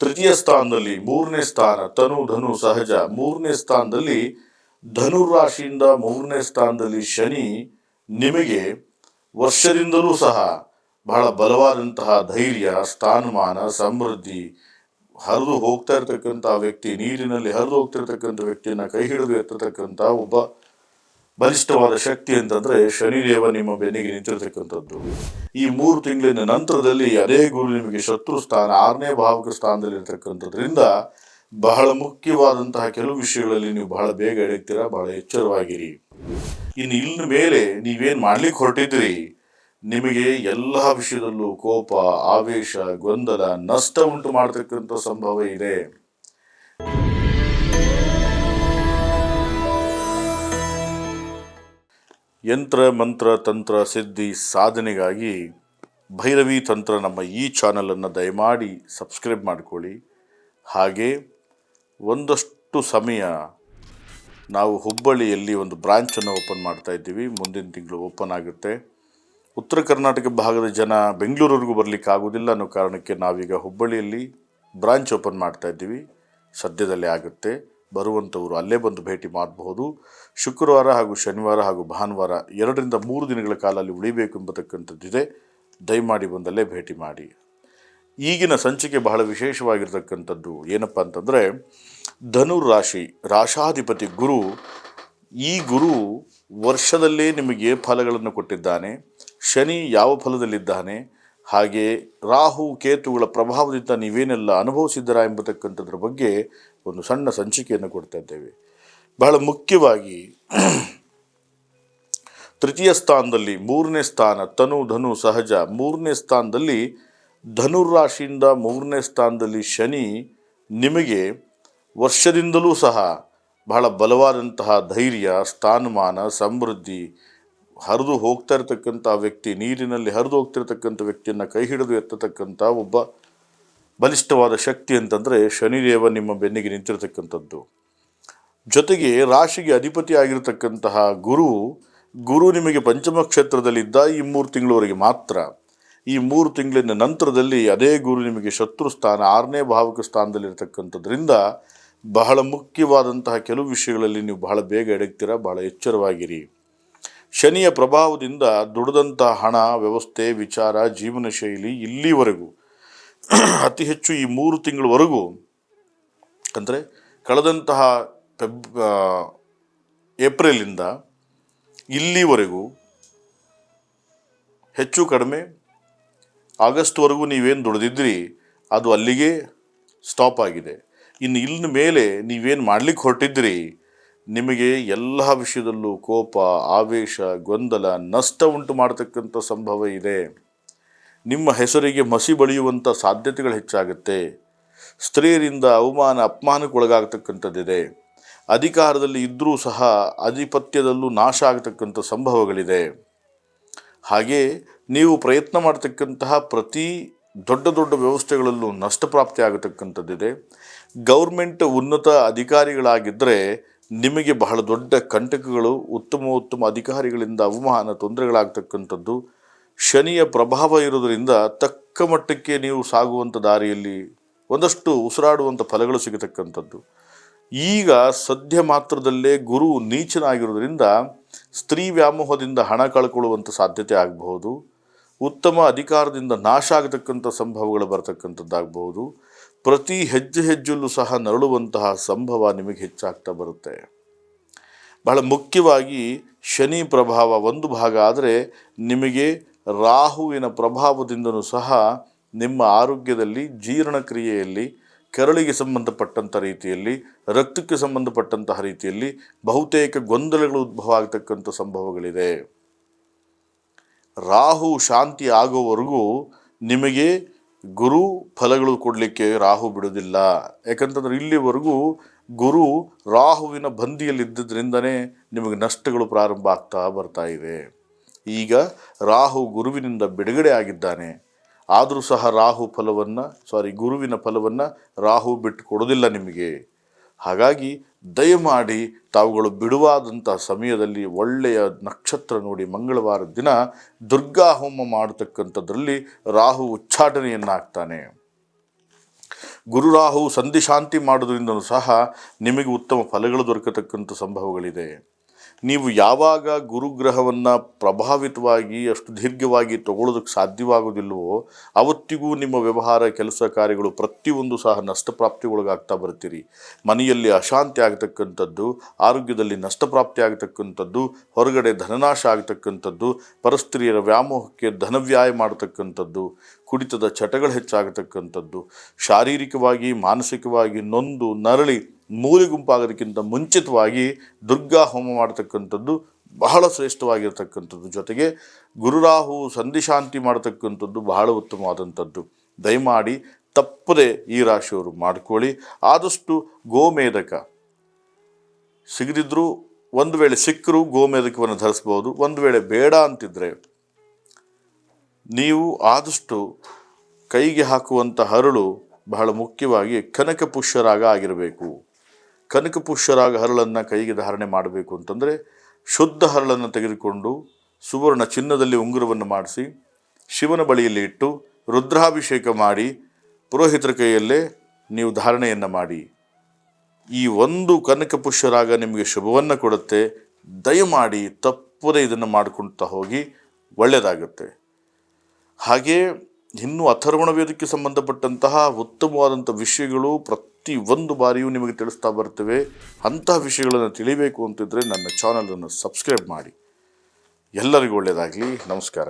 ತೃತೀಯ ಸ್ಥಾನದಲ್ಲಿ ಮೂರನೇ ಸ್ಥಾನ, ತನು, ಧನು, ಸಹಜ. ಮೂರನೇ ಸ್ಥಾನದಲ್ಲಿ ಧನುರಾಶಿಯಿಂದ ಮೂರನೇ ಸ್ಥಾನದಲ್ಲಿ ಶನಿ ನಿಮಗೆ ವರ್ಷದಿಂದಲೂ ಸಹ ಬಹಳ ಬಲವಾದಂತಹ ಧೈರ್ಯ, ಸ್ಥಾನಮಾನ, ಸಮೃದ್ಧಿ, ಹರಿದು ಹೋಗ್ತಾ ಇರ್ತಕ್ಕಂಥ ವ್ಯಕ್ತಿ, ನೀರಿನಲ್ಲಿ ಹರಿದು ಹೋಗ್ತಿರ್ತಕ್ಕಂಥ ವ್ಯಕ್ತಿಯನ್ನ ಕೈ ಹಿಡಿದು ಎತ್ತತಕ್ಕಂಥ ಒಬ್ಬ ಬಲಿಷ್ಠವಾದ ಶಕ್ತಿ ಅಂತಂದ್ರೆ ಶನಿದೇವ ನಿಮ್ಮ ಬೆನ್ನಿಗೆ ನಿಂತಿರತಕ್ಕಂಥದ್ದು. ಈ ಮೂರು ತಿಂಗಳಿನ ನಂತರದಲ್ಲಿ ಅದೇ ಗುರು ನಿಮಗೆ ಶತ್ರು ಸ್ಥಾನ, ಆರನೇ ಭಾವಕ ಸ್ಥಾನದಲ್ಲಿ ಇರತಕ್ಕಂಥದ್ರಿಂದ ಬಹಳ ಮುಖ್ಯವಾದಂತಹ ಕೆಲವು ವಿಷಯಗಳಲ್ಲಿ ನೀವು ಬಹಳ ಬೇಗ ಎಡಗ್ತೀರಾ ಬಹಳ ಎಚ್ಚರವಾಗಿರಿ. ಇನ್ನು ಇನ್ನು ಮೇಲೆ ನೀವೇನ್ ಮಾಡ್ಲಿಕ್ಕೆ ಹೊರಟಿದ್ರಿ ನಿಮಗೆ ಎಲ್ಲ ವಿಷಯದಲ್ಲೂ ಕೋಪ, ಆವೇಶ, ಗೊಂದಲ, ನಷ್ಟ ಉಂಟು ಮಾಡತಕ್ಕಂಥ ಸಂಭವ ಇದೆ. ಯಂತ್ರ, ಮಂತ್ರ, ತಂತ್ರ, ಸಿದ್ಧಿ, ಸಾಧನೆಗಾಗಿ ಭೈರವಿ ತಂತ್ರ ನಮ್ಮ ಈ ಚಾನಲನ್ನು ದಯಮಾಡಿ ಸಬ್ಸ್ಕ್ರೈಬ್ ಮಾಡಿಕೊಳ್ಳಿ. ಹಾಗೆ ಒಂದಷ್ಟು ಸಮಯ ನಾವು ಹುಬ್ಬಳ್ಳಿಯಲ್ಲಿ ಒಂದು ಬ್ರಾಂಚನ್ನು ಓಪನ್ ಮಾಡ್ತಾ ಇದ್ದೀವಿ. ಮುಂದಿನ ತಿಂಗಳು ಓಪನ್ ಆಗುತ್ತೆ. ಉತ್ತರ ಕರ್ನಾಟಕ ಭಾಗದ ಜನ ಬೆಂಗಳೂರವರೆಗೂ ಬರಲಿಕ್ಕೆ ಆಗೋದಿಲ್ಲ ಅನ್ನೋ ಕಾರಣಕ್ಕೆ ನಾವೀಗ ಹುಬ್ಬಳ್ಳಿಯಲ್ಲಿ ಬ್ರಾಂಚ್ ಓಪನ್ ಮಾಡ್ತಾ ಇದ್ದೀವಿ. ಸದ್ಯದಲ್ಲೇ ಆಗುತ್ತೆ. ಬರುವಂಥವರು ಅಲ್ಲೇ ಬಂದು ಭೇಟಿ ಮಾಡಬಹುದು. ಶುಕ್ರವಾರ ಹಾಗೂ ಶನಿವಾರ ಹಾಗೂ ಭಾನುವಾರ ಎರಡರಿಂದ ಮೂರು ದಿನಗಳ ಕಾಲ ಅಲ್ಲಿ ಉಳಿಬೇಕು ಎಂಬತಕ್ಕಂಥದ್ದಿದೆ ದಯಮಾಡಿ ಬಂದಲ್ಲೇ ಭೇಟಿ ಮಾಡಿ. ಈಗಿನ ಸಂಚಿಕೆ ಬಹಳ ವಿಶೇಷವಾಗಿರ್ತಕ್ಕಂಥದ್ದು ಏನಪ್ಪ ಅಂತಂದರೆ, ಧನುರ್ ರಾಶಿ ರಾಶಾಧಿಪತಿ ಗುರು, ಈ ಗುರು ವರ್ಷದಲ್ಲೇ ನಿಮಗೆ ಫಲಗಳನ್ನು ಕೊಟ್ಟಿದ್ದಾನೆ. ಶನಿ ಯಾವ ಫಲದಲ್ಲಿದ್ದಾನೆ? ಹಾಗೆ ರಾಹು, ಕೇತುಗಳ ಪ್ರಭಾವದಿಂದ ನೀವೇನೆಲ್ಲ ಅನುಭವಿಸಿದ್ದೀರಾ ಎಂಬತಕ್ಕಂಥದ್ರ ಬಗ್ಗೆ ಒಂದು ಸಣ್ಣ ಸಂಚಿಕೆಯನ್ನು ಕೊಡ್ತಾ ಇದ್ದೇವೆ. ಬಹಳ ಮುಖ್ಯವಾಗಿ ತೃತೀಯ ಸ್ಥಾನದಲ್ಲಿ ಮೂರನೇ ಸ್ಥಾನ ತನು, ಧನು, ಸಹಜ. ಮೂರನೇ ಸ್ಥಾನದಲ್ಲಿ ಧನುರಾಶಿಯಿಂದ ಮೂರನೇ ಸ್ಥಾನದಲ್ಲಿ ಶನಿ ನಿಮಗೆ ವರ್ಷದಿಂದಲೂ ಸಹ ಬಹಳ ಬಲವಾದಂತಹ ಧೈರ್ಯ, ಸ್ಥಾನಮಾನ, ಸಮೃದ್ಧಿ, ಹರಿದು ಹೋಗ್ತಾ ಇರತಕ್ಕಂಥ ವ್ಯಕ್ತಿ, ನೀರಿನಲ್ಲಿ ಹರಿದು ಹೋಗ್ತಿರ್ತಕ್ಕಂಥ ವ್ಯಕ್ತಿಯನ್ನು ಕೈ ಹಿಡಿದು ಎತ್ತತಕ್ಕಂಥ ಒಬ್ಬ ಬಲಿಷ್ಠವಾದ ಶಕ್ತಿ ಅಂತಂದರೆ ಶನಿದೇವ ನಿಮ್ಮ ಬೆನ್ನಿಗೆ ನಿಂತಿರತಕ್ಕಂಥದ್ದು. ಜೊತೆಗೆ ರಾಶಿಗೆ ಅಧಿಪತಿ ಆಗಿರತಕ್ಕಂತಹ ಗುರು ಗುರು ನಿಮಗೆ ಪಂಚಮ ಕ್ಷೇತ್ರದಲ್ಲಿದ್ದ ಈ ಮೂರು ತಿಂಗಳವರೆಗೆ ಮಾತ್ರ. ಈ ಮೂರು ತಿಂಗಳಿನ ನಂತರದಲ್ಲಿ ಅದೇ ಗುರು ನಿಮಗೆ ಶತ್ರು ಸ್ಥಾನ, ಆರನೇ ಭಾವಕ ಸ್ಥಾನದಲ್ಲಿರತಕ್ಕಂಥದ್ರಿಂದ ಬಹಳ ಮುಖ್ಯವಾದಂತಹ ಕೆಲವು ವಿಷಯಗಳಲ್ಲಿ ನೀವು ಬಹಳ ಬೇಗ ಎಡಗ್ತೀರಾ, ಬಹಳ ಎಚ್ಚರವಾಗಿರಿ. ಶನಿಯ ಪ್ರಭಾವದಿಂದ ದುಡಿದಂತಹ ಹಣ, ವ್ಯವಸ್ಥೆ, ವಿಚಾರ ಜೀವನ ಶೈಲಿ ಇಲ್ಲಿವರೆಗೂ ಅತಿ ಹೆಚ್ಚು ಈ ಮೂರು ತಿಂಗಳವರೆಗೂ ಅಂದರೆ ಕಳೆದಂತಹ ಫೆಬ್ ಏಪ್ರಿಲಿಂದ ಇಲ್ಲಿವರೆಗೂ ಹೆಚ್ಚು ಕಡಿಮೆ ಆಗಸ್ಟ್ವರೆಗೂ ನೀವೇನು ದುಡಿದಿದ್ರಿ ಅದು ಅಲ್ಲಿಗೆ ಸ್ಟಾಪ್ ಆಗಿದೆ. ಇನ್ನು ಇಲ್ಲಿನ ಮೇಲೆ ನೀವೇನು ಮಾಡ್ಲಿಕ್ಕೆ ಹೊರಟಿದ್ರಿ ನಿಮಗೆ ಎಲ್ಲ ವಿಷಯದಲ್ಲೂ ಕೋಪ, ಆವೇಶ, ಗೊಂದಲ, ನಷ್ಟ ಉಂಟು ಮಾಡತಕ್ಕಂಥ ಸಂಭವ ಇದೆ. ನಿಮ್ಮ ಹೆಸರಿಗೆ ಮಸಿ ಬಳಿಯುವಂಥ ಸಾಧ್ಯತೆಗಳು ಹೆಚ್ಚಾಗುತ್ತೆ. ಸ್ತ್ರೀಯರಿಂದ ಅವಮಾನ, ಅಪಮಾನಕ್ಕೊಳಗಾಗತಕ್ಕಂಥದ್ದಿದೆ. ಅಧಿಕಾರದಲ್ಲಿ ಇದ್ದರೂ ಸಹ ಆಧಿಪತ್ಯದಲ್ಲೂ ನಾಶ ಆಗತಕ್ಕಂಥ ಸಂಭವಗಳಿದೆ. ಹಾಗೆ ನೀವು ಪ್ರಯತ್ನ ಮಾಡತಕ್ಕಂತಹ ಪ್ರತಿ ದೊಡ್ಡ ದೊಡ್ಡ ವ್ಯವಸ್ಥೆಗಳಲ್ಲೂ ನಷ್ಟಪ್ರಾಪ್ತಿ ಆಗತಕ್ಕಂಥದ್ದಿದೆ. ಗೌರ್ಮೆಂಟ್ ಉನ್ನತ ಅಧಿಕಾರಿಗಳಾಗಿದ್ದರೆ ನಿಮಗೆ ಬಹಳ ದೊಡ್ಡ ಕಂಟಕಗಳು ಉತ್ತಮ ಉತ್ತಮ ಅಧಿಕಾರಿಗಳಿಂದ ಅವಮಾನ, ತೊಂದರೆಗಳಾಗ್ತಕ್ಕಂಥದ್ದು ಶನಿಯ ಪ್ರಭಾವ ಇರೋದರಿಂದ ತಕ್ಕ ಮಟ್ಟಕ್ಕೆ ನೀವು ಸಾಗುವಂಥ ದಾರಿಯಲ್ಲಿ ಒಂದಷ್ಟು ಉಸಿರಾಡುವಂಥ ಫಲಗಳು ಸಿಗತಕ್ಕಂಥದ್ದು. ಈಗ ಸದ್ಯ ಮಾತ್ರದಲ್ಲೇ ಗುರು ನೀಚನಾಗಿರೋದ್ರಿಂದ ಸ್ತ್ರೀ ವ್ಯಾಮೋಹದಿಂದ ಹಣ ಕಳ್ಕೊಳ್ಳುವಂಥ ಸಾಧ್ಯತೆ ಆಗಬಹುದು. ಉತ್ತಮ ಅಧಿಕಾರದಿಂದ ನಾಶ ಆಗತಕ್ಕಂಥ ಸಂಭವಗಳು ಬರತಕ್ಕಂಥದ್ದಾಗಬಹುದು. ಪ್ರತಿ ಹೆಜ್ಜೆ ಹೆಜ್ಜೆಯಲ್ಲೂ ಸಹ ನರಳುವಂತಹ ಸಂಭವ ನಿಮಗೆ ಹೆಚ್ಚಾಗ್ತಾ ಬರುತ್ತೆ. ಬಹಳ ಮುಖ್ಯವಾಗಿ ಶನಿ ಪ್ರಭಾವ ಒಂದು ಭಾಗ ಆದರೆ ನಿಮಗೆ ರಾಹುವಿನ ಪ್ರಭಾವದಿಂದನೂ ಸಹ ನಿಮ್ಮ ಆರೋಗ್ಯದಲ್ಲಿ ಜೀರ್ಣಕ್ರಿಯೆಯಲ್ಲಿ, ಕೆರಳಿಗೆ ಸಂಬಂಧಪಟ್ಟಂಥ ರೀತಿಯಲ್ಲಿ, ರಕ್ತಕ್ಕೆ ಸಂಬಂಧಪಟ್ಟಂತಹ ರೀತಿಯಲ್ಲಿ ಬಹುತೇಕ ಗೊಂದಲಗಳು ಉದ್ಭವ ಆಗ್ತಕ್ಕಂಥ ಸಂಭವಗಳಿದೆ. ರಾಹು ಶಾಂತಿ ಆಗೋವರೆಗೂ ನಿಮಗೆ ಗುರು ಫಲಗಳು ಕೊಡಲಿಕ್ಕೆ ರಾಹು ಬಿಡೋದಿಲ್ಲ ಯಾಕಂತಂದ್ರೆ ಇಲ್ಲಿವರೆಗೂ ಗುರು ರಾಹುವಿನ ಬಂದಿಯಲ್ಲಿದ್ದದ್ರಿಂದನೇ ನಿಮಗೆ ನಷ್ಟಗಳು ಪ್ರಾರಂಭ ಆಗ್ತಾ ಬರ್ತಾ ಇದೆ. ಈಗ ರಾಹು ಗುರುವಿನಿಂದ ಬಿಡುಗಡೆ ಆಗಿದ್ದಾನೆ. ಆದರೂ ಸಹ ರಾಹು ಫಲವನ್ನು ಸಾರಿ ಗುರುವಿನ ಫಲವನ್ನು ರಾಹು ಬಿಟ್ಟು ಕೊಡೋದಿಲ್ಲ ನಿಮಗೆ. ಹಾಗಾಗಿ ದಯಮಾಡಿ ತಾವುಗಳು ಬಿಡುವಾದಂಥ ಸಮಯದಲ್ಲಿ ಒಳ್ಳೆಯ ನಕ್ಷತ್ರ ನೋಡಿ ಮಂಗಳವಾರ ದಿನ ದುರ್ಗಾ ಹೋಮ ಮಾಡತಕ್ಕಂಥದ್ರಲ್ಲಿ ರಾಹು ಉಚ್ಚಾಟನೆಯನ್ನಾಗ್ತಾನೆ. ಗುರುರಾಹು ಸಂಧಿ ಶಾಂತಿ ಮಾಡೋದ್ರಿಂದಲೂ ಸಹ ನಿಮಗೆ ಉತ್ತಮ ಫಲಗಳು ದೊರಕತಕ್ಕಂಥ ಸಂಭವಗಳಿದೆ. ನೀವು ಯಾವಾಗ ಗುರುಗ್ರಹವನ್ನು ಪ್ರಭಾವಿತವಾಗಿ, ಅಷ್ಟು ದೀರ್ಘವಾಗಿ ತಗೊಳ್ಳೋದಕ್ಕೆ ಸಾಧ್ಯವಾಗೋದಿಲ್ಲವೋ ಅವತ್ತಿಗೂ ನಿಮ್ಮ ವ್ಯವಹಾರ, ಕೆಲಸ ಕಾರ್ಯಗಳು ಪ್ರತಿಯೊಂದು ಸಹ ನಷ್ಟಪ್ರಾಪ್ತಿಗೊಳಗಾಗ್ತಾ ಬರ್ತೀರಿ. ಮನೆಯಲ್ಲಿ ಅಶಾಂತಿ ಆಗತಕ್ಕಂಥದ್ದು, ಆರೋಗ್ಯದಲ್ಲಿ ನಷ್ಟಪ್ರಾಪ್ತಿ ಆಗತಕ್ಕಂಥದ್ದು, ಹೊರಗಡೆ ಧನನಾಶ ಆಗತಕ್ಕಂಥದ್ದು, ಪರಸ್ತ್ರೀಯರ ವ್ಯಾಮೋಹಕ್ಕೆ ಧನವ್ಯಾಯ ಮಾಡತಕ್ಕಂಥದ್ದು, ಕುಡಿತದ ಚಟಗಳು ಹೆಚ್ಚಾಗತಕ್ಕಂಥದ್ದು, ಶಾರೀರಿಕವಾಗಿ, ಮಾನಸಿಕವಾಗಿ ನೊಂದು, ನರಳಿ ಮೂಲೆ ಗುಂಪಾಗೋದಕ್ಕಿಂತ ಮುಂಚಿತವಾಗಿ ದುರ್ಗಾ ಹೋಮ ಮಾಡತಕ್ಕಂಥದ್ದು ಬಹಳ ಶ್ರೇಷ್ಠವಾಗಿರ್ತಕ್ಕಂಥದ್ದು. ಜೊತೆಗೆ ಗುರುರಾಹು ಸಂಧಿಶಾಂತಿ ಮಾಡತಕ್ಕಂಥದ್ದು ಬಹಳ ಉತ್ತಮವಾದಂಥದ್ದು. ದಯಮಾಡಿ ತಪ್ಪದೆ ಈ ರಾಶಿಯವರು ಮಾಡ್ಕೊಳ್ಳಿ. ಆದಷ್ಟು ಗೋಮೇಧಕ. ಸಿಗದಿದ್ರೂ ಒಂದು ವೇಳೆ ಸಿಕ್ಕರೂ ಗೋಮೇಧಕವನ್ನು ಧರಿಸ್ಬೋದು. ಒಂದು ವೇಳೆ ಬೇಡ ಅಂತಿದ್ರೆ ನೀವು ಆದಷ್ಟು ಕೈಗೆ ಹಾಕುವಂಥ ಹರಳು ಬಹಳ ಮುಖ್ಯವಾಗಿ ಕನಕ ಪುಷ್ಯರಾಗ ಆಗಿರಬೇಕು. ಕನಕ ಪುಷ್ಯರಾಗ ಹರಳನ್ನು ಕೈಗೆ ಧಾರಣೆ ಮಾಡಬೇಕು ಅಂತಂದರೆ ಶುದ್ಧ ಹರಳನ್ನು ತೆಗೆದುಕೊಂಡು ಸುವರ್ಣ ಚಿನ್ನದಲ್ಲಿ ಉಂಗುರವನ್ನು ಮಾಡಿಸಿ ಶಿವನ ಬಳಿಯಲ್ಲಿ ಇಟ್ಟು ರುದ್ರಾಭಿಷೇಕ ಮಾಡಿ ಪುರೋಹಿತರ ಕೈಯಲ್ಲೇ ನೀವು ಧಾರಣೆಯನ್ನು ಮಾಡಿ. ಈ ಒಂದು ಕನಕ ಪುಷ್ಯರಾಗ ನಿಮಗೆ ಶುಭವನ್ನು ಕೊಡುತ್ತೆ. ದಯಮಾಡಿ ತಪ್ಪದೇ ಇದನ್ನು ಮಾಡ್ಕೊಳ್ತಾ ಹೋಗಿ ಒಳ್ಳೆಯದಾಗುತ್ತೆ ಹಾಗೆ ಇನ್ನೂ ಅಥರ್ವಣ ವೇದಕ್ಕೆ ಸಂಬಂಧಪಟ್ಟಂತಹ ಉತ್ತಮವಾದಂಥ ವಿಷಯಗಳು ಪ್ರತಿ ಒಂದು ಬಾರಿಯೂ ನಿಮಗೆ ತಿಳಿಸ್ತಾ ಬರ್ತೇವೆ. ಅಂತಹ ವಿಷಯಗಳನ್ನು ತಿಳಿಬೇಕು ಅಂತಿದ್ರೆ ನನ್ನ ಚಾನಲನ್ನು ಸಬ್ಸ್ಕ್ರೈಬ್ ಮಾಡಿ. ಎಲ್ಲರಿಗೂ ಒಳ್ಳೆಯದಾಗಲಿ. ನಮಸ್ಕಾರ.